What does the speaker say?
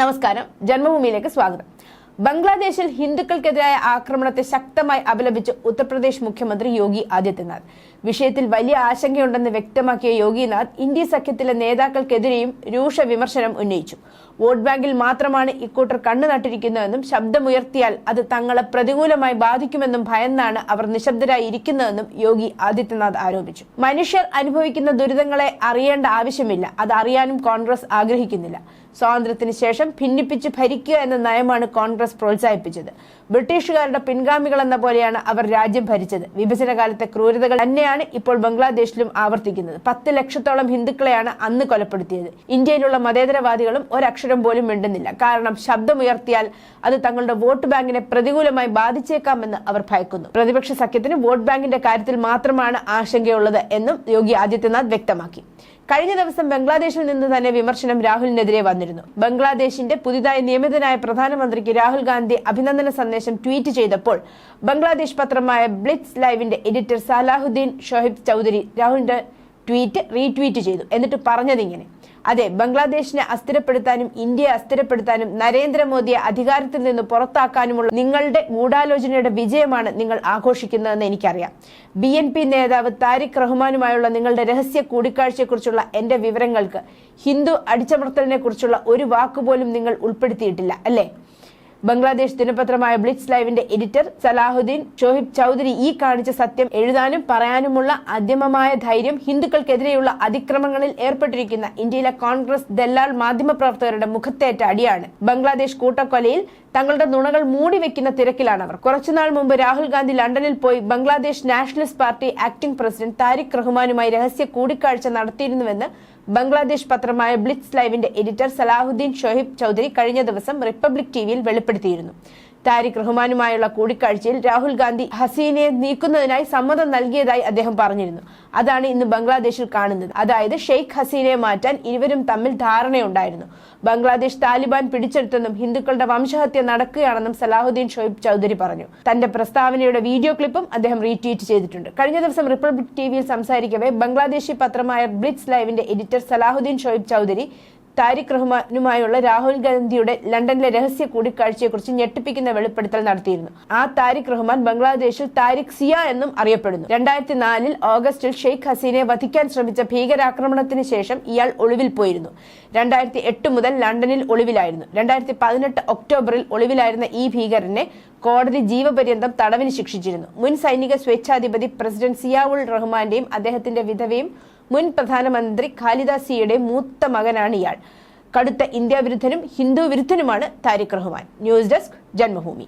നമസ്കാരം. ജന്മഭൂമിയിലേക്ക് സ്വാഗതം. ബംഗ്ലാദേശിൽ ഹിന്ദുക്കൾക്കെതിരായ ആക്രമണത്തെ ശക്തമായി അപലപിച്ച് ഉത്തർപ്രദേശ് മുഖ്യമന്ത്രി യോഗി ആദിത്യനാഥ്. വിഷയത്തിൽ വലിയ ആശങ്കയുണ്ടെന്ന് വ്യക്തമാക്കിയ യോഗിനാഥ് ഇന്ത്യ സഖ്യത്തിലെ നേതാക്കൾക്കെതിരെയും രൂക്ഷ വിമർശനം ഉന്നയിച്ചു. വോട്ട് ബാങ്കിൽ മാത്രമാണ് ഇക്കൂട്ടർ കണ്ണു നട്ടിരിക്കുന്നതെന്നും ശബ്ദമുയർത്തിയാൽ അത് തങ്ങളെ പ്രതികൂലമായി ബാധിക്കുമെന്നും ഭയന്നാണ് അവർ നിശബ്ദരായി ഇരിക്കുന്നതെന്നും യോഗി ആദിത്യനാഥ് ആരോപിച്ചു. മനുഷ്യർ അനുഭവിക്കുന്ന ദുരിതങ്ങളെ അറിയേണ്ട ആവശ്യമില്ല. അത് അറിയാനും കോൺഗ്രസ് ആഗ്രഹിക്കുന്നില്ല. സ്വാതന്ത്ര്യത്തിന് ശേഷം ഭിന്നിപ്പിച്ച് ഭരിക്കുക എന്ന നയമാണ് കോൺഗ്രസ് പ്രോത്സാഹിപ്പിച്ചത്. ബ്രിട്ടീഷുകാരുടെ പിൻഗാമികളെന്ന പോലെയാണ് അവർ രാജ്യം ഭരിച്ചത്. വിഭജന കാലത്തെ ക്രൂരതകൾ തന്നെയാണ് ഇപ്പോൾ ബംഗ്ലാദേശിലും ആവർത്തിക്കുന്നത്. പത്ത് ലക്ഷത്തോളം ഹിന്ദുക്കളെയാണ് അന്ന് കൊലപ്പെടുത്തിയത്. ഇന്ത്യയിലുള്ള മതേതരവാദികളും ഒരക്ഷരം പോലും മിണ്ടുന്നില്ല. കാരണം ശബ്ദമുയർത്തിയാൽ അത് തങ്ങളുടെ വോട്ട് ബാങ്കിനെ പ്രതികൂലമായി ബാധിച്ചേക്കാമെന്ന് അവർ ഭയക്കുന്നു. പ്രതിപക്ഷ സഖ്യത്തിന് വോട്ട് ബാങ്കിന്റെ കാര്യത്തിൽ മാത്രമാണ് ആശങ്കയുള്ളത് എന്നും യോഗി ആദിത്യനാഥ് വ്യക്തമാക്കി. കഴിഞ്ഞ ദിവസം ബംഗ്ലാദേശിൽ നിന്ന് തന്നെ വിമർശനം രാഹുലിനെതിരെ വന്നിരുന്നു. ബംഗ്ലാദേശിന്റെ പുതിയതായി നിയമിതനായ പ്രധാനമന്ത്രിക്ക് രാഹുൽ ഗാന്ധി അഭിനന്ദന സന്ദേശം ട്വീറ്റ് ചെയ്തപ്പോൾ ബംഗ്ലാദേശ് പത്രമായ ബ്ലിറ്റ്സ് ലൈവിന്റെ എഡിറ്റർ സലാഹുദ്ദീൻ ഷോഹിബ് ചൌധരി രാഹുലിന്റെ ട്വീറ്റ് റീട്വീറ്റ് ചെയ്തു. എന്നിട്ട് പറഞ്ഞതിങ്ങനെ. അതെ ബംഗ്ലാദേശിനെ അസ്ഥിരപ്പെടുത്താനും ഇന്ത്യയെ അസ്ഥിരപ്പെടുത്താനും നരേന്ദ്രമോദിയെ അധികാരത്തിൽ നിന്ന് പുറത്താക്കാനുമുള്ള നിങ്ങളുടെ ഗൂഢാലോചനയുടെ വിജയമാണ് നിങ്ങൾ ആഘോഷിക്കുന്നതെന്ന് എനിക്കറിയാം. ബി എൻ പി നേതാവ് താരിഖ് റഹ്മാനുമായുള്ള നിങ്ങളുടെ രഹസ്യ കൂടിക്കാഴ്ചയെക്കുറിച്ചുള്ള എന്റെ വിവരങ്ങൾക്ക് ഹിന്ദു അടിച്ചമർത്തലിനെ കുറിച്ചുള്ള ഒരു വാക്കുപോലും നിങ്ങൾ ഉൾപ്പെടുത്തിയിട്ടില്ല അല്ലേ? ബംഗ്ലാദേശ് ദിനപത്രമായ ബ്ലിറ്റ്സ് ലൈവിന്റെ എഡിറ്റർ സലാഹുദ്ദീൻ ഷോഹിബ് ചൌധരി ഈ കാണിച്ച സത്യം എഴുതാനും പറയാനുമുള്ള അദ്യമമായ ധൈര്യം ഹിന്ദുക്കൾക്കെതിരെയുള്ള അതിക്രമങ്ങളിൽ ഏർപ്പെട്ടിരിക്കുന്ന ഇന്ത്യയിലെ കോൺഗ്രസ് ദല്ലാൽ മാധ്യമപ്രവർത്തകരുടെ മുഖത്തേറ്റ അടിയാണ്. ബംഗ്ലാദേശ് കൂട്ടക്കൊലയിൽ തങ്ങളുടെ നുണകൾ മൂടിവെക്കുന്ന തിരക്കിലാണ് അവർ കുറച്ചുനാൾ മുമ്പ് രാഹുൽ ഗാന്ധി ലണ്ടനിൽ പോയി Bangladesh nationalist party acting president Tarique റഹ്മാനുമായി രഹസ്യ കൂടിക്കാഴ്ച നടത്തിയിരുന്നുവെന്ന് ബംഗ്ലാദേശ് പത്രമായ ബ്ലിറ്റ്സ് ലൈവിന്റെ എഡിറ്റർ സലാഹുദ്ദീൻ ഷൊഹിബ് ചൌധരി കഴിഞ്ഞ ദിവസം റിപ്പബ്ലിക് ടിവിയിൽ വെളിപ്പെടുത്തിയിരുന്നു. താരിഖ് റഹ്മാനുമായുള്ള കൂടിക്കാഴ്ചയിൽ രാഹുൽ ഗാന്ധി ഹസീനയെ നീക്കുന്നതിനായി സമ്മതം നൽകിയതായി അദ്ദേഹം പറഞ്ഞിരുന്നു. അതാണ് ഇന്ന് ബംഗ്ലാദേശിൽ കാണുന്നത്. അതായത് ഷെയ്ഖ് ഹസീനയെ മാറ്റാൻ ഇരുവരും തമ്മിൽ ധാരണയുണ്ടായിരുന്നു. ബംഗ്ലാദേശ് താലിബാൻ പിടിച്ചെടുത്തെന്നും ഹിന്ദുക്കളുടെ വംശഹത്യ നടക്കുകയാണെന്നും സലാഹുദ്ദീൻ ഷോയിബ് ചൗധരി പറഞ്ഞു. തന്റെ പ്രസ്താവനയുടെ വീഡിയോ ക്ലിപ്പും അദ്ദേഹം റീട്വീറ്റ് ചെയ്തിട്ടുണ്ട്. കഴിഞ്ഞ ദിവസം റിപ്പബ്ലിക് ടിവിയിൽ സംസാരിക്കവേ ബംഗ്ലാദേശി പത്രമായ ബ്ലിറ്റ്സ് ലൈവിന്റെ എഡിറ്റർ സലാഹുദ്ദീൻ ഷോയിബ് ചൗധരി താരിഖ് റഹ്മാനുമായുള്ള രാഹുൽ ഗാന്ധിയുടെ ലണ്ടനിലെ രഹസ്യ കൂടിക്കാഴ്ചയെക്കുറിച്ച് ഞെട്ടിപ്പിക്കുന്ന വെളിപ്പെടുത്തൽ നടത്തിയിരുന്നു. ആ താരിഖ് റഹ്മാൻ ബംഗ്ലാദേശിൽ താരിഖ് സിയ എന്നും അറിയപ്പെടുന്നു. രണ്ടായിരത്തി നാലിൽ ഓഗസ്റ്റിൽ ഷെയ്ഖ് ഹസീനെ വധിക്കാൻ ശ്രമിച്ച ഭീകരാക്രമണത്തിന് ശേഷം ഇയാൾ ഒളിവിൽ പോയിരുന്നു. രണ്ടായിരത്തി എട്ട് മുതൽ ലണ്ടനിൽ ഒളിവിലായിരുന്നു. രണ്ടായിരത്തി പതിനെട്ട് ഒക്ടോബറിൽ ഒളിവിലായിരുന്ന ഈ ഭീകരനെ കോടതി ജീവപര്യന്തം തടവിന് ശിക്ഷിച്ചിരുന്നു. മുൻ സൈനിക സ്വേച്ഛാധിപതി പ്രസിഡന്റ് സിയാവുൾ റഹ്മാന്റെയും അദ്ദേഹത്തിന്റെ വിധവയും മുൻ പ്രധാനമന്ത്രി ഖാലിദ സിയുടെ മൂത്ത മകനാണ് ഇയാൾ. കടുത്ത ഇന്ത്യ വിരുദ്ധനും ഹിന്ദു വിരുദ്ധനുമാണ് Tariq Rahman. News desk Janmabhumi.